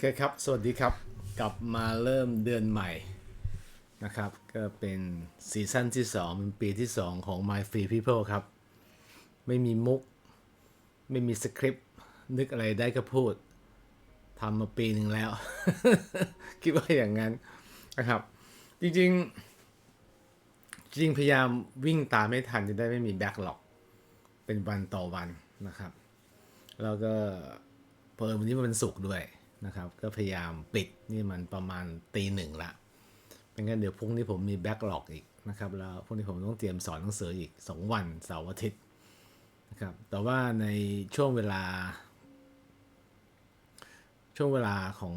เคครับ สวัสดีครับ กลับมาเริ่มเดือนใหม่นะครับ ก็เป็นซีซั่นที่2เป็นปีที่ 2 ของ My Free People ครับ ไม่มีมุก ไม่มีสคริปต์ นึกอะไรได้ก็พูดทำมาปีหนึ่งแล้ว คิดว่าอย่างนั้นนะครับ จริงๆ จริงพยายามวิ่งตามไม่ทันจะได้ไม่มีแบ็กหลอกเป็นวันต่อวันนะครับ แล้วก็เพิ่มวันนี้มันเป็นสุกด้วย นะครับ ก็พยายามปิดนี่มันประมาณตีหนึ่งละไม่งั้นเดี๋ยวพรุ่งนี้ผมมีแบ็กหลอกอีกนะครับแล้วพรุ่งนี้ผมต้องเตรียมสอนหนังสืออีก 2 วันเสาร์อาทิตย์นะครับแต่ว่าในช่วงเวลา ช่วงเวลาของ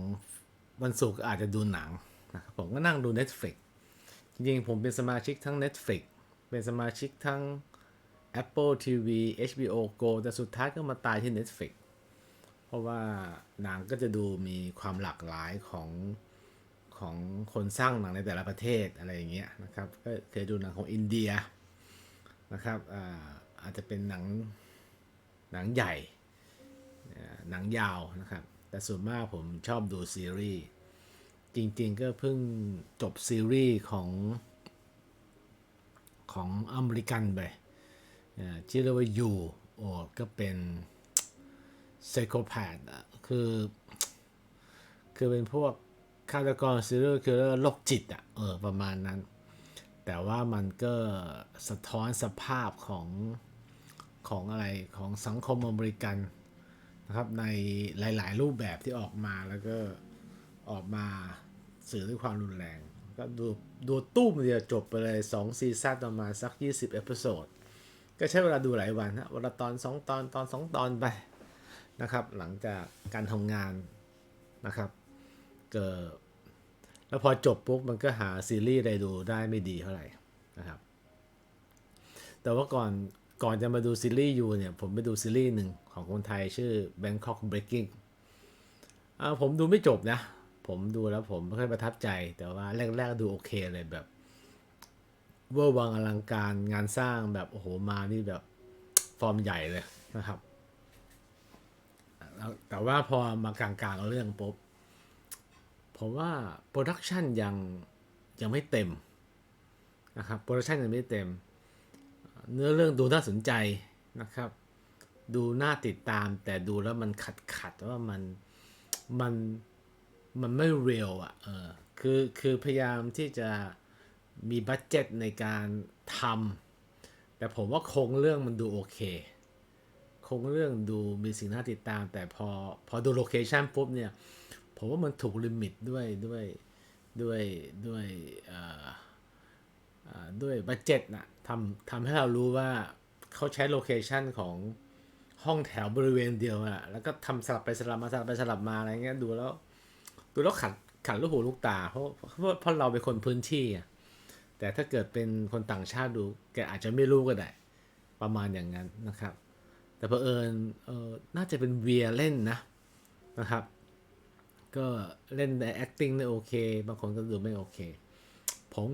วันศุกร์อาจจะดูหนังนะครับผมก็นั่งดู Netflix จริงๆ ผมเป็นสมาชิกทั้ง Netflix เป็นสมาชิกทั้ง Apple TV HBO Go แต่สุดท้ายก็มาตายที่ Netflix เพราะว่าหนังก็จะดูมีความหลากหลายของของคนสร้างหนังในแต่ละประเทศอะไรอย่างเงี้ยนะครับก็เคยดูหนังของอินเดียนะครับอาอาจจะเป็นหนังหนังใหญ่หนังยาวนะครับ แต่ส่วนมากผมชอบดูซีรีส์จริงๆก็เพิ่งจบซีรีส์ของของอเมริกันไปชื่อเรียกว่ายูโอ้ก็เป็น ไซโคแพดอะคือ คือเป็นพวกฆาตกรซีรีส์คือโรคจิตอะเออประมาณนั้น แต่ว่ามันก็สะท้อนสภาพของ ของอะไรของสังคมอเมริกันนะครับในหลาย ๆ รูปแบบที่ออกมาแล้วก็ออกมาสื่อด้วยความรุนแรง ก็ดูดูตุ้มเดียวจบไปเลย2ซีซั่นประมาณสัก 20 เอพิโซด ก็ใช้เวลาดูหลายวันฮะวันละตอน 2 ตอนตอน 2 ตอนไป นะครับ หลังจากการทำงานนะครับ เกิดแล้วพอจบปุ๊บมันก็หาซีรีส์อะไรดูได้ไม่ดีเท่าไหร่นะครับ แต่ว่าก่อนก่อนจะมาดูซีรีส์ยูเนี่ยผมไปดูซีรีส์หนึ่งของคนไทยชื่อ Bangkok Breaking อ่าผมดูไม่จบนะ ผมดูแล้วผมไม่ค่อยประทับใจ แต่ว่าแรกๆดูโอเคเลยแบบเวอร์วังอลังการงานสร้างแบบโอ้โหมานี่แบบฟอร์มใหญ่เลยนะครับ แต่ว่าพอมากลางๆเรื่องปุ๊บผมว่าโปรดักชันยังยังไม่เต็มนะครับโปรดักชันยังไม่เต็ม เนื้อเรื่องดูน่าสนใจนะครับ ดูน่าติดตาม แต่ดูแล้วมันขัดขัดๆว่ามันมันมันไม่เรียลอะเออคือคือพยายามที่จะมีบัตเจ็ตในการทำแต่ผมว่าโครงเรื่องมันดูโอเค ครงเรื่องดูมีสิ่งน่าติดตาม แต่พอพอดูโลเคชันปุ๊บเนี่ยผมว่ามันถูกลิมิตด้วยด้วยด้วยด้วยด้วยบัตเจ็ตนะทำทำให้เรารู้ว่าเขาใช้โลเคชันของห้องแถวบริเวณเดียวอะแล้วก็ทำสลับไปสลับมาสลับไปสลับมาอะไรเงี้ยดูแล้วดูแล้วขัดขัดลูกหูลูกตาเพราะเพราะเพราะเราเป็นคนพื้นที่อะแต่ถ้าเกิดเป็นคนต่างชาติดูแกอาจจะไม่รู้ก็ได้ ประมาณอย่างนั้นนะครับ แต่เผอิญเออน่าจะเป็นเวียเล่นนะนะครับ ก็เล่นใน acting ได้โอเค บางคนก็ดูไม่โอเค ผม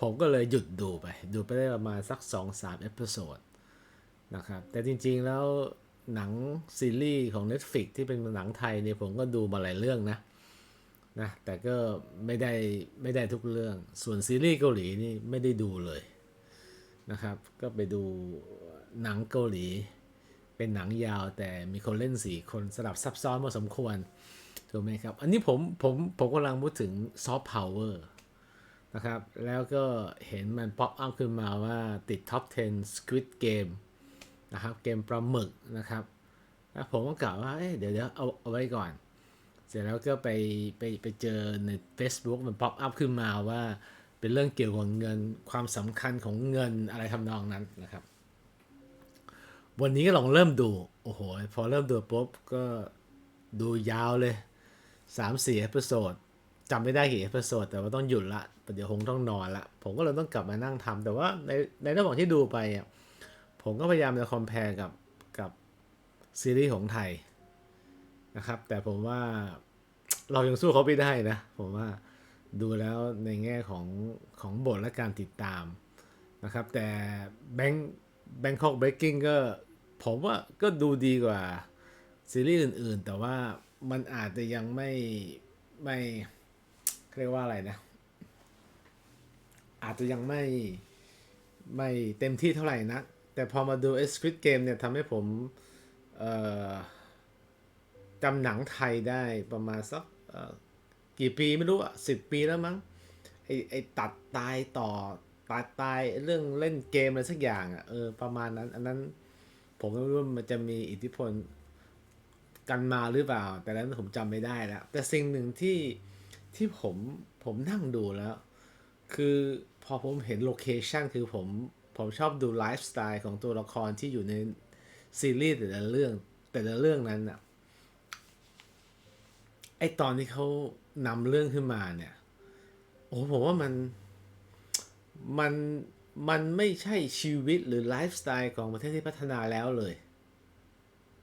ผมก็เลยหยุดดูไป ดูไปได้ประมาณสัก 2-3เอพิโซดนะครับ แต่จริงๆแล้วหนังซีรีส์ของ Netflix ที่เป็นหนังไทยเนี่ยผมก็ดูมาหลายเรื่องนะนะแต่ก็ไม่ได้ไม่ได้ทุกเรื่อง ส่วนซีรีส์เกาหลีนี่ไม่ได้ดูเลยนะครับ ก็ไปดูหนังเกาหลี เป็นหนังยาวแต่มีคนเล่นสี่คนสลับซับซ้อนพอสมควรถูกไหมครับ อันนี้ผมผมผมกำลังพูดถึงซอฟต์พาวเวอร์นะครับ แล้วก็เห็นมันป๊อปอัพขึ้นมาว่าติดท็อป 10 Squid Game นะครับเกมปลาหมึกนะครับแล้วผมก็กล่าวว่าเเดี๋ยวเดี๋ยวเอาเอาไว้ก่อน เสร็จแล้วก็ไปไปไปเจอใน Facebook มันป๊อปอัพขึ้นมาว่าเป็นเรื่องเกี่ยวกับเงินความสำคัญของเงินอะไรทำนองนั้นนะครับ วันนี้ก็ลองเริ่มดู โอ้โห พอเริ่มดูปุ๊บก็ดูยาวเลยสามสี่เอพิโซดจำไม่ได้กี่เอพิโซดแต่ว่าต้องหยุดละเดี๋ยวคงต้องนอนละ ผมก็เลยต้องกลับมานั่งทำแต่ว่าในในระหว่างที่ดูไปอะผมก็พยายามจะคอมเพลกับกับซีรีส์ของไทยนะครับ แต่ผมว่าเรายังสู้เขาไม่ได้นะ ผมว่าดูแล้วในแง่ของของบทและการติดตามนะครับ แต่แบงแบงค อกเบรกกิ้งก็ผมว่าก็ดูดีกว่า ซีรีส์อื่นๆ แต่ว่ามันอาจจะยังไม่ไม่เรียกว่าอะไรนะ อาจจะยังไม่ไม่เต็มที่เท่าไหร่นะ แต่พอมาดู s q u i d Game เนี่ยทำให้ผมจำหนังไทยได้ประมาณสักกี่ปีไม่รู้อะสิบปีแล้วมั้งไอไอตัดตายต่อ ตัดตายเรื่องเล่นเกมอะไรสักอย่างอะเออประมาณนั้น อันนั้น ผมก็ไม่รู้มันจะมีอิทธิพลกันมาหรือเปล่า แต่แล้วผมจำไม่ได้แล้ว แต่สิ่งหนึ่งที่ที่ผมผมนั่งดูแล้ว คือพอผมเห็นโลเคชันคือผมผมชอบดูไลฟ์สไตล์ของตัวละครที่อยู่ในซีรีส์แต่ละเรื่องแต่ละเรื่องนั้นอะไอตอนที่เขานำเรื่องขึ้นมาเนี่ย โอ้ผมว่ามัน มันมันไม่ใช่ชีวิตหรือไลฟ์สไตล์ของประเทศที่พัฒนาแล้วเลย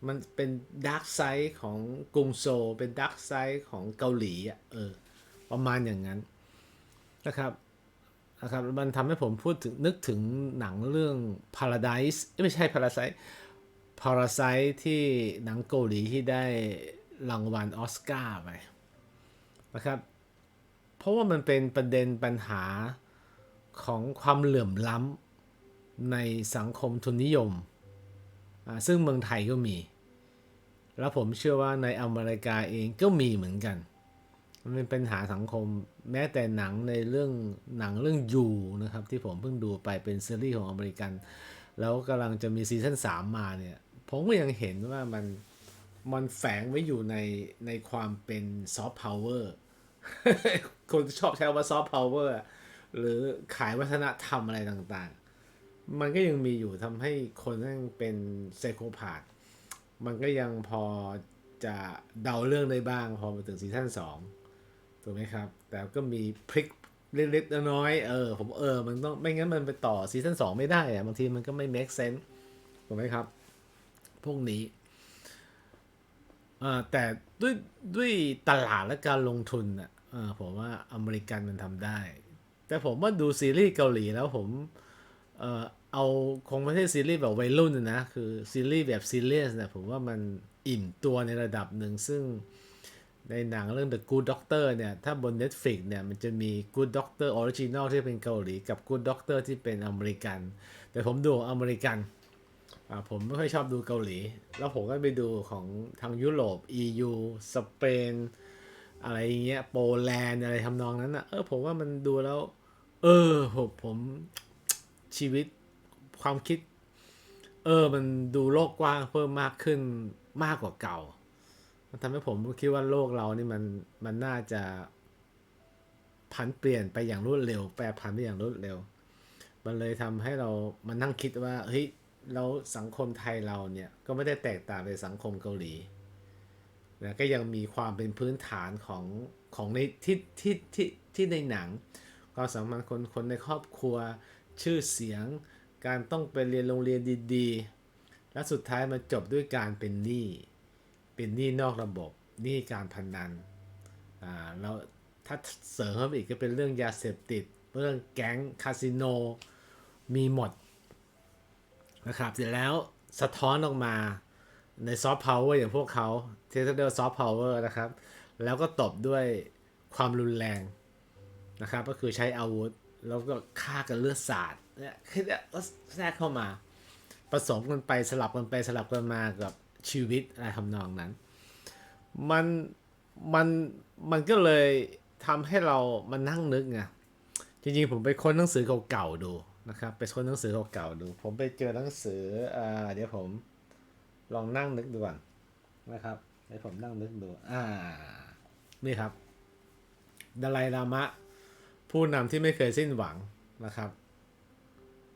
มันเป็นดาร์กไซด์ของกรุงโซลเป็นดาร์กไซด์ของเกาหลีอะเออประมาณอย่างนั้นนะครับนะครับมันทำให้ผมพูดถึงนึกถึงหนังเรื่อง Paradise ไม่ใช่ Parasite Parasite ที่หนังเกาหลีที่ได้รางวัลออสการ์ไปนะครับ เพราะว่ามันเป็นประเด็นปัญหา ของความเหลื่อมล้ำในสังคมทุนนิยม ซึ่งเมืองไทยก็มี แล้วผมเชื่อว่าในอเมริกาเองก็มีเหมือนกัน มันเป็นปัญหาสังคมแม้แต่หนังในเรื่องหนังเรื่องยูนะครับ ที่ผมเพิ่งดูไปเป็นซีรีส์ของอเมริกัน แล้วกำลังจะมีซีซั่น3มาเนี่ย ผมก็ยังเห็นว่ามันมันแฝงไว้อยู่ในในความเป็นซอฟต์พาวเวอร์คนชอบใช้คำว่าซอฟต์พาวเวอร์ หรือขายวัฒนธรรมอะไรต่างๆ มันก็ยังมีอยู่ทำให้คนนั่งเป็นไซโคพาธมันก็ยังพอจะเดาเรื่องได้บ้างพอมาถึงซีซั่นสองถูกไหมครับ แต่ก็มีพลิกเล็กๆน้อยๆเออผมเออ มันต้องไม่งั้นมันไปต่อซีซั่นสองไม่ได้อะบางทีมันก็ไม่ make sense ถูกไหมครับ พวกนี้อ่าแต่ด้วยด้วยตลาดและการลงทุนอะผมว่าอเมริกันมันทำได้ แต่ผมว่าดูซีรีส์เกาหลีแล้วผมเอ่อเอาคงไม่ใช่ซีรีส์แบบวัยรุ่นนะคือซีรีส์แบบซีเรียสเนี่ยผมว่ามันอิ่มตัวในระดับหนึ่งซึ่งในหนังเรื่อง The Good Doctor เนี่ย ถ้าบน Netflix เนี่ย มันจะมี Good Doctor Original ที่เป็นเกาหลีกับ Good Doctor ที่เป็นอเมริกัน แต่ผมดูอเมริกันอ่าผมไม่ค่อยชอบดูเกาหลี แล้วผมก็ไปดูของทางยุโรป EU สเปน อะไรอย่างเงี้ยโปแลนด์อะไรทำนองนั้นอะเออผมว่ามันดูแล้ว เออผมผมชีวิตความคิด เออ มันดูโลกกว้างเพิ่มมากขึ้นมากกว่าเก่า มันทำให้ผมคิดว่าโลกเรานี่มันมันน่าจะผันเปลี่ยนไปอย่างรวดเร็ว แปรผันไปอย่างรวดเร็ว มันเลยทำให้เรามันนั่งคิดว่าเฮ้ยแล้วสังคมไทยเราเนี่ยก็ไม่ได้แตกต่างไปสังคมเกาหลีนะก็ยังมีความเป็นพื้นฐานของของในที่ที่ที่ที่ในหนัง ความสัมพันธ์คนคนในครอบครัว ชื่อเสียง การต้องไปเรียนโรงเรียนดีๆ และสุดท้ายมันจบด้วยการเป็นหนี้ เป็นหนี้นอกระบบหนี้การพนนัน อ่า แล้วถ้าเสริมเข้าไปอีกก็เป็นเรื่องยาเสพติด เรื่องแก๊งคาสิโน มีหมดนะครับเสร็จแล้วสะท้อนออกมาในซอฟต์พาวเวอร์อย่างพวกเขาที่เรียกว่าซอฟต์พาวเวอร์นะครับ แล้วก็ตบด้วยความรุนแรง นะครับก็คือใช้อาวุธแล้วก็ฆ่ากันเลือดสาดเนี่ยคือเนี่ยก็แทรกเข้ามา ผสมกันไปสลับกันไปสลับกันมากับชีวิตอะไรทำนองนั้น มันมันมันก็เลยทำให้เรามานั่งนึกไงจริงๆผมไปค้นหนังสือเก่าๆดูนะครับไปค้นหนังสือเก่าๆดู ผมไปเจอหนังสืออ่าเดี๋ยวผมลองนั่งนึกดูก่อนนะครับเดี๋ยวผมนั่งนึกดูอ่านี่ครับดาไลลามะ ผู้นำที่ไม่เคยสิ้นหวังนะครับ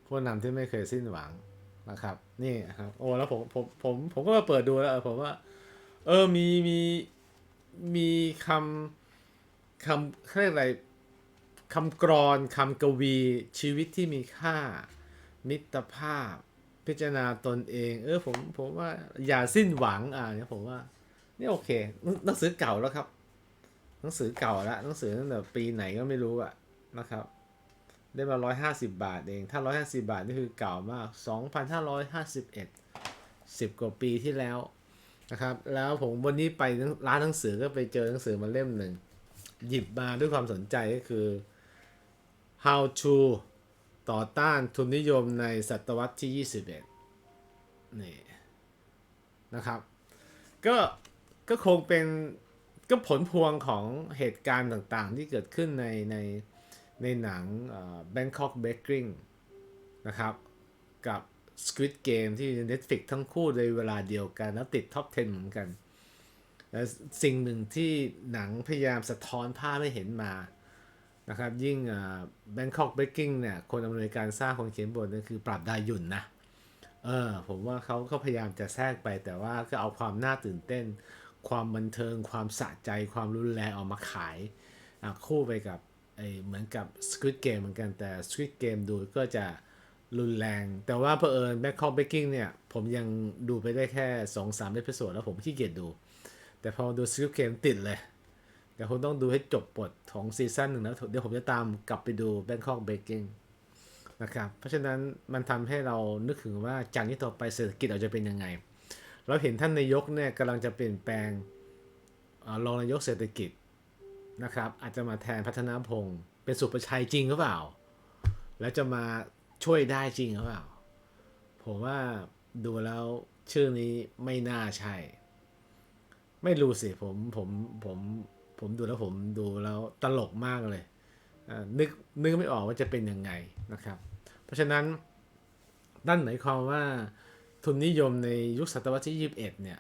ผู้นำที่ไม่เคยสิ้นหวังนะครับ นี่ครับ โอ้แล้วผมผมผมผมก็มาเปิดดูแล้วผมว่า เออมีมีมีคำคำเรียกอะไรคำกรอนคำกวีชีวิตที่มีค่า มิตรภาพ พิจารณาตนเอง เออผมผมว่าอย่าสิ้นหวังอ่าเนี่ยผมว่านี่โอเคหนังหนังสือเก่าแล้วครับ หนังสือเก่าแล้วหนังสือตั้งแต่ปีไหนก็ไม่รู้อะ นะครับ ได้มาร้อยห้าสิบาทเอง ถ้าร้อยห้าสิบาทนี่คือเก่ามากสองพันห้าร้อยห้าสิบเอ็ดสิบกว่าปีที่แล้วนะครับ แล้วผมวันนี้ไปร้านหนังสือก็ไปเจอหนังสือมาเล่มหนึ่ง หยิบมาด้วยความสนใจก็คือ how to ต่อต้านทุนนิยมในศตวรรษที่ 21 นี่นะครับ ก็ก็คงเป็นก็ผลพวงของเหตุการณ์ต่างๆ ที่เกิดขึ้นในใน ในหนังเอ่อ Bangkok Baking นะครับ กับ Squid Game ที่ Netflix ทั้งคู่ในเวลาเดียวกัน แล้วติดท็อป 10 เหมือนกันและสิ่งหนึ่งที่หนังพยายามสะท้อนภาพให้เห็นมานะครับ ยิ่ง Bangkok Baking เนี่ยคนอำนวยการสร้างคนเขียนบทนี่ยคือปราบดาหยุ่นนะเออผมว่าเขาก็พยายามจะแทรกไปแต่ว่าก็เอาความน่าตื่นเต้น ความบันเทิง ความสะใจ ความรุนแรงออกมาขายคู่ไปกับ ไอเหมือนกับ Squid Game เหมือนกันแต่ Squid Game ดูก็จะรุนแรง แต่ว่าเผอิญ Bangkok Baking เนี่ย ผมยังดูไปได้แค่ 2-3เอพิโซดแล้วผมขี้เกียจดู แต่พอดู Squid Game ติดเลยเดี๋ยวผมต้องดูให้จบบทของซีซั่นหนึ่งแล้วเดี๋ยวผมจะตามกลับไปดู Bangkok Baking นะครับ เพราะฉะนั้นมันทำให้เรานึกถึงว่าจากนี้ต่อไปเศรษฐกิจเราจะเป็นยังไง เราเห็นท่านนายกเนี่ยกำลังจะเปลี่ยนแปลงรองนายกเศรษฐกิจ นะครับ อาจจะมาแทนพัฒนาพงศ์เป็นสุประชัยจริงหรือเปล่า แล้วจะมาช่วยได้จริงหรือเปล่า ผมว่าดูแล้วชื่อนี้ไม่น่าใช่ ไม่รู้สิผมผมผมผมดูแล้วผมดูแล้วตลกมากเลยนึกนึกไม่ออกว่าจะเป็นยังไงนะครับ เพราะฉะนั้นนั่นไหมายความว่าทุนนิยมในยุคศตวรรษที่ 21 เนี่ย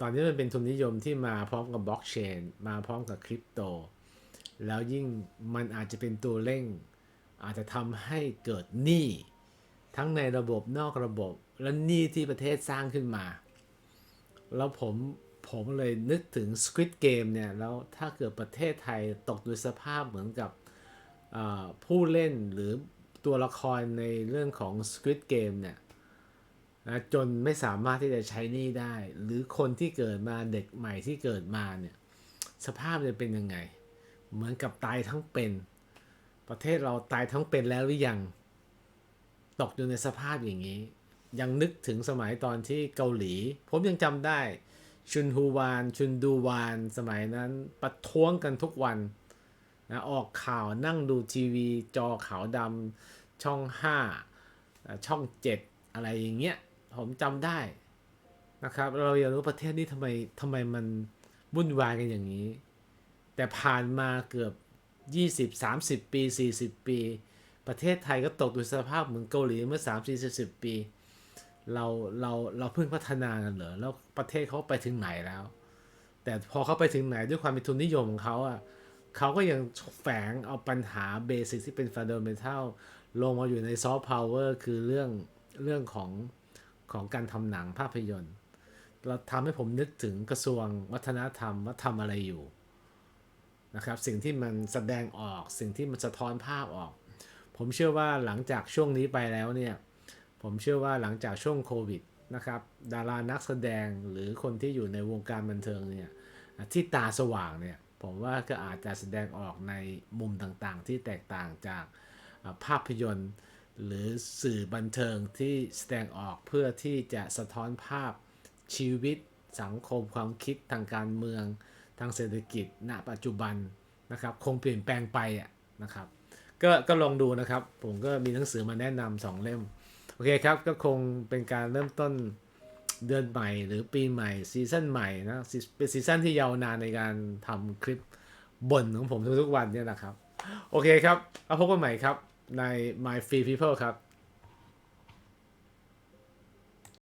ตอนนี้มันเป็นทุนนิยมที่มาพร้อมกับบล็อกเชนมาพร้อมกับคริปโต แล้วยิ่งมันอาจจะเป็นตัวเร่ง อาจจะทำให้เกิดหนี้ทั้งในระบบนอกระบบ และหนี้ที่ประเทศสร้างขึ้นมา แล้วผมผมเลยนึกถึง Squid Game เนี่ย แล้วถ้าเกิดประเทศไทยตกด้วยสภาพเหมือนกับผู้เล่นหรือตัวละครในเรื่องของ Squid Game เนี่ย นะจนไม่สามารถที่จะใช้หนี้ได้ หรือคนที่เกิดมาเด็กใหม่ที่เกิดมาเนี่ยสภาพจะเป็นยังไง เหมือนกับตายทั้งเป็น ประเทศเราตายทั้งเป็นแล้วหรือยัง ตกอยู่ในสภาพอย่างนี้ ยังนึกถึงสมัยตอนที่เกาหลี ผมยังจำได้ ชุนฮูวาน ชุนดูวาน สมัยนั้นประท้วงกันทุกวันนะออกข่าวนั่งดูทีวี จอขาวดำช่องห้าช่องเจ็ดอะไรอย่างเงี้ย ผมจำได้นะครับ เราอยากรู้ประเทศนี้ทำไมทำไมมันวุ่นวายกันอย่างนี้ แต่ผ่านมาเกือบ 20 30 ปี 40 ปี ประเทศไทยก็ตกอยู่สภาพเหมือนเกาหลีเมื่อ 3 4 40 ปี เราเราเราเพิ่งพัฒนากันเหรอแล้วประเทศเขาไปถึงไหนแล้ว แต่พอเขาไปถึงไหนด้วยความเป็นทุนนิยมของเขาอะเขาก็ยังแฝงเอาปัญหาเบสิกที่เป็นฟันเดเมทัลลงมาอยู่ในซอฟต์พาวเวอร์คือเรื่องเรื่องของ ของการทำหนังภาพยนตร์ เราทำให้ผมนึกถึงกระทรวงวัฒนธรรมว่าทำอะไรอยู่นะครับสิ่งที่มันแสดงออกสิ่งที่มันสะท้อนภาพออก ผมเชื่อว่าหลังจากช่วงนี้ไปแล้วเนี่ยผมเชื่อว่าหลังจากช่วงโควิดนะครับดารานักแสดงหรือคนที่อยู่ในวงการบันเทิงเนี่ยที่ตาสว่างเนี่ยผมว่าก็อาจจะแสดงออกในมุมต่างๆ ที่แตกต่างจากภาพยนตร์ หรือสื่อบันเทิงที่แสดงออกเพื่อที่จะสะท้อนภาพชีวิตสังคมความคิดทางการเมือง ทางเศรษฐกิจ ณ ปัจจุบันนะครับ คงเปลี่ยนแปลงไปอะนะครับก็ก็ลองดูนะครับ ผมก็มีหนังสือมาแนะนำสองเล่ม โอเคครับ ก็คงเป็นการเริ่มต้นเดือนใหม่ หรือปีใหม่ซีซั่นใหม่นะเป็นซีซั่นที่ยาวนานในการทำคลิปบ่นของผมทุกๆวันเนี่ยนะครับ โอเคครับเอาพบกันใหม่ครับ ใน My Free People ครับ